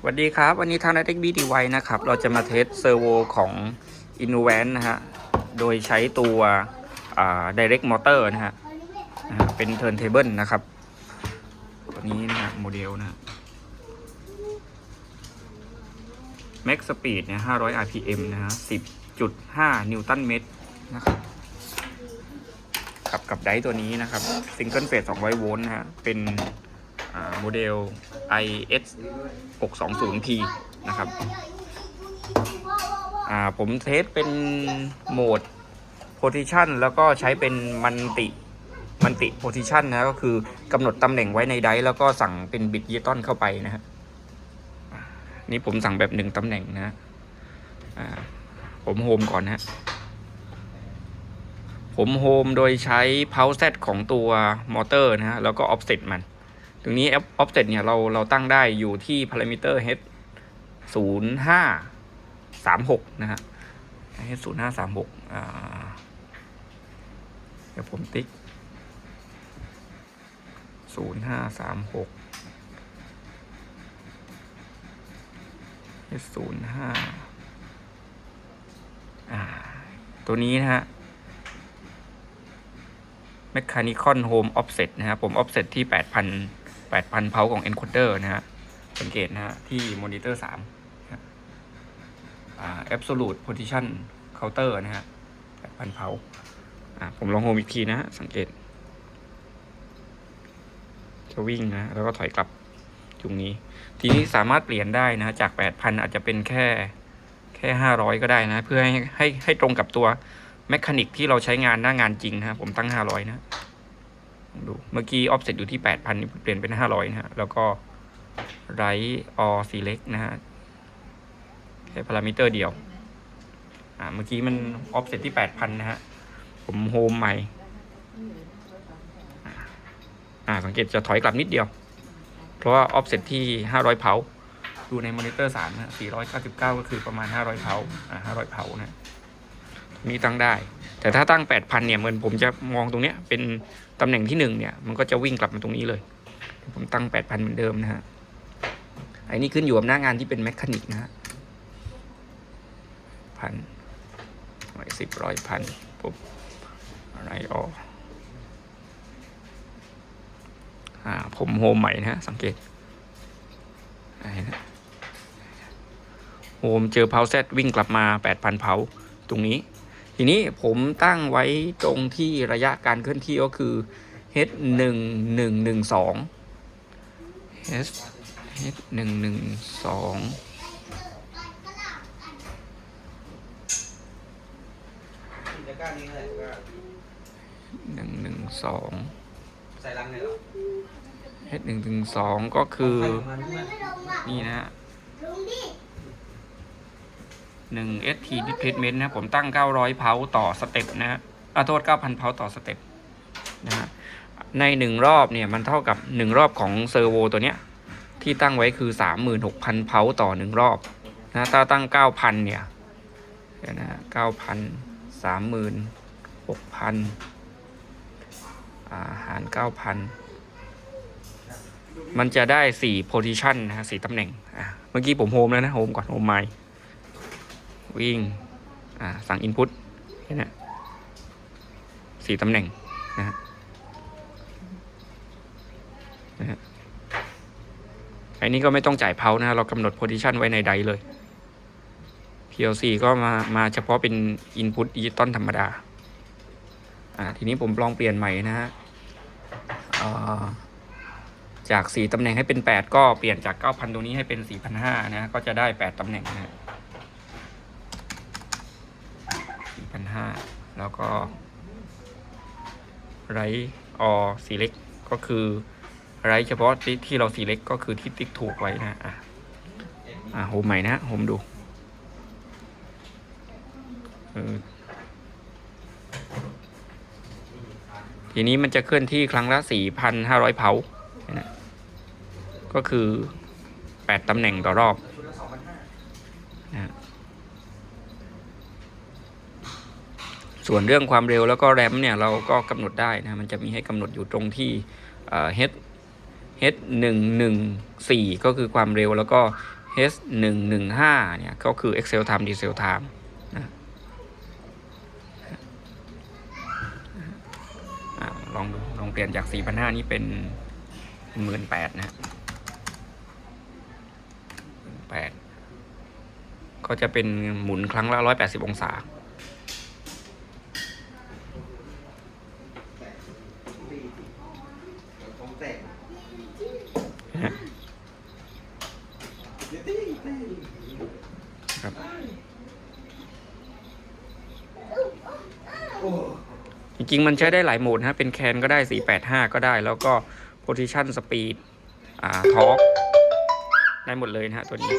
สวัสดีครับ วันนี้ทาง n ั t เ b ดีไวนะครับ เราจะมาเทสเซอร์โวของ i n n o v a n นะฮะ โดยใช้ตัวอ่า Direct Motor นะฮะนะฮะ เป็น Turntable นะครับ ตัวนี้นะฮะ โมเดลนะฮะ Max Speed เนี่ย500 RPM นะฮะ 10.5 นิวตันเมตรนะครับกับกับไดตัวนี้นะครับ Single Phase 200 โวลต์นะฮะ เป็น โมเดล IS 620P นะครับผมเทสเป็นโหมด position แล้วก็ใช้เป็นมันติมันติ position นะก็คือกำหนดตำแหน่งไว้ในไดร์แล้วก็สั่งเป็นบิตดิจิตอลเข้าไปนะฮะนี่ผมสั่งแบบหนึ่งตำแหน่งนะผมโฮมก่อนนะฮะผมโฮมโดยใช้ power set ของตัวมอเตอร์นะฮะแล้วก็ offset มัน ตรงนี้ offset เนี่ยเราเราตั้งได้อยู่ที่ parameter h 0 5 3 6นะฮะ h 0 5 3 6อ่าเดี๋ยวผมติ๊ก0 5 3 6 h 0 5อ่าตัวนี้นะฮะ Mechanical Home Offset นะฮะผม Offset ที่ 8,000 8,000เพาของ Encoder นะฮะ สังเกตนะฮะ ที่มอนิเตอร์3นะอ่า Absolute Position Counter นะฮะ 8,000เพาอ่าผมลองโฮมอีกทีนะสังเกต จะวิ่งนะ แล้วก็ถอยกลับตรงนี้ ทีนี้สามารถเปลี่ยนได้นะจาก 8,000 อาจจะเป็นแค่แค่500ก็ได้นะ เพื่อให้ให้ให้ตรงกับตัวแมคานิกที่เราใช้งานหน้างานจริงนะผมตั้ง500นะลอง ดู เมื่อกี้ออฟเซ็ตอยู่ที่8,000นี่เปลี่ยนเป็น500นะฮะ แล้วก็ไรออซีเล็กนะฮะแค่พารามิเตอร์เดียว อ่า เมื่อกี้มันออฟเซ็ตที่8,000นะฮะ ผมโฮมใหม่ อ่า สังเกตจะถอยกลับนิดเดียว เพราะว่าออฟเซ็ตที่500เพาดูในมอนิเตอร์3นะ499ก็คือประมาณ500เพาอ่า500เพานะ มีตั้งได้ แต่ถ้าตั้ง 8,000 เนี่ยเหมือนผมจะมองตรงเนี้ยเป็นตำแหน่งที่หนึ่งเนี่ย มันก็จะวิ่งกลับมาตรงนี้เลย ผมตั้ง 8,000 เหมือนเดิมนะฮะไอ้นี่ขึ้นอยู่กับหน้างานที่เป็นแมคานิกนะฮะพันร้อยสิบร้อยพันปุ๊บอะไรออกอ่าผมโฮมใหม่นะฮะสังเกตไอ้นะโฮมเจอเพาเซตวิ่งกลับมา 8,000เพาตรงนี้ ทีนี้ผมตั้งไว้ตรงที่ระยะการเคลื่อนที่ก็คือ h หนึ่งหนึ่งหนึ่งสอง h h หนึ่งหนึ่งสองจะกล้านี้เลยก็หนึ่งหนึ่งสองใส่รังเลยเหรอ h หนึ่งถึงสองก็คือใส่ของมันใช่ไหมนี่นะฮะ หนึ่ง st displacement นะผมตั้ง 900 เพาต่อสเต็ปนะฮะอะโทษ 9,000 เพาต่อสเต็ปนะฮะในหนึ่งรอบเนี่ยมันเท่ากับหนึ่งรอบของเซอร์โวตัวเนี้ยที่ตั้งไว้คือ 36,000 เพาต่อหนึ่งรอบนะถ้าตั้ง 9,000 เนี่ยเดี๋ยวนะฮะ9,000 36,000 อาหาร 9,000 มันจะได้ 4 position นะฮะ4ตำแหน่งอะเมื่อกี้ผมโฮมแล้วนะ โฮมก่อน โฮมไมล์ วิ่งอ่าสั่ง input เห็นไหมสี่ตำแหน่งนะฮะนะฮะไอ้นี้ก็ไม่ต้องจ่ายเพานะเรากำหนด position ไว้ในไดเลย PLC ก็มามาเฉพาะเป็น input ดิจิตอลธรรมดา อ่า ทีนี้ผมลองเปลี่ยนใหม่นะฮะอ่าจาก 4ตำแหน่งให้เป็น 8 ก็เปลี่ยนจาก 9,000 ตรงนี้ให้เป็น 4,500 นะ ก็จะได้ 8ตำแหน่งนะฮะ 4,500 แล้วก็ไรออ select ก็คือไรเฉพาะที่เรา select ก็คือที่ติ๊กถูกไว้นะอะอะโฮมใหม่นะโฮมดูทีนี้มันจะเคลื่อนที่ครั้งละ 4,500เพานะก็คือ 8ตำแหน่งต่อรอบนะฮะ ส่วนเรื่องความเร็วแล้วก็แรมเนี่ยเราก็กำหนดได้นะมันจะมีให้กำหนดอยู่ตรงที่ h h หนึ่งหนึ่งสี่ก็คือความเร็วแล้วก็ h H 1 1 5เนี่ยก็คือ Excel time Diesel time นะลองดูลองเปลี่ยนจาก 4,500 นี่เป็น 18,000นะฮะ18,000ก็จะเป็นหมุนครั้งละ 180 องศา ดีของแตก นะฮะ เดี๋ยวตี้ตี้ ครับจริงๆมันใช้ได้หลายโหมดนะเป็นแคนก็ได้ 485 ก็ได้ แล้วก็ position speed อ่า torque ได้หมดเลยนะฮะตัวนี้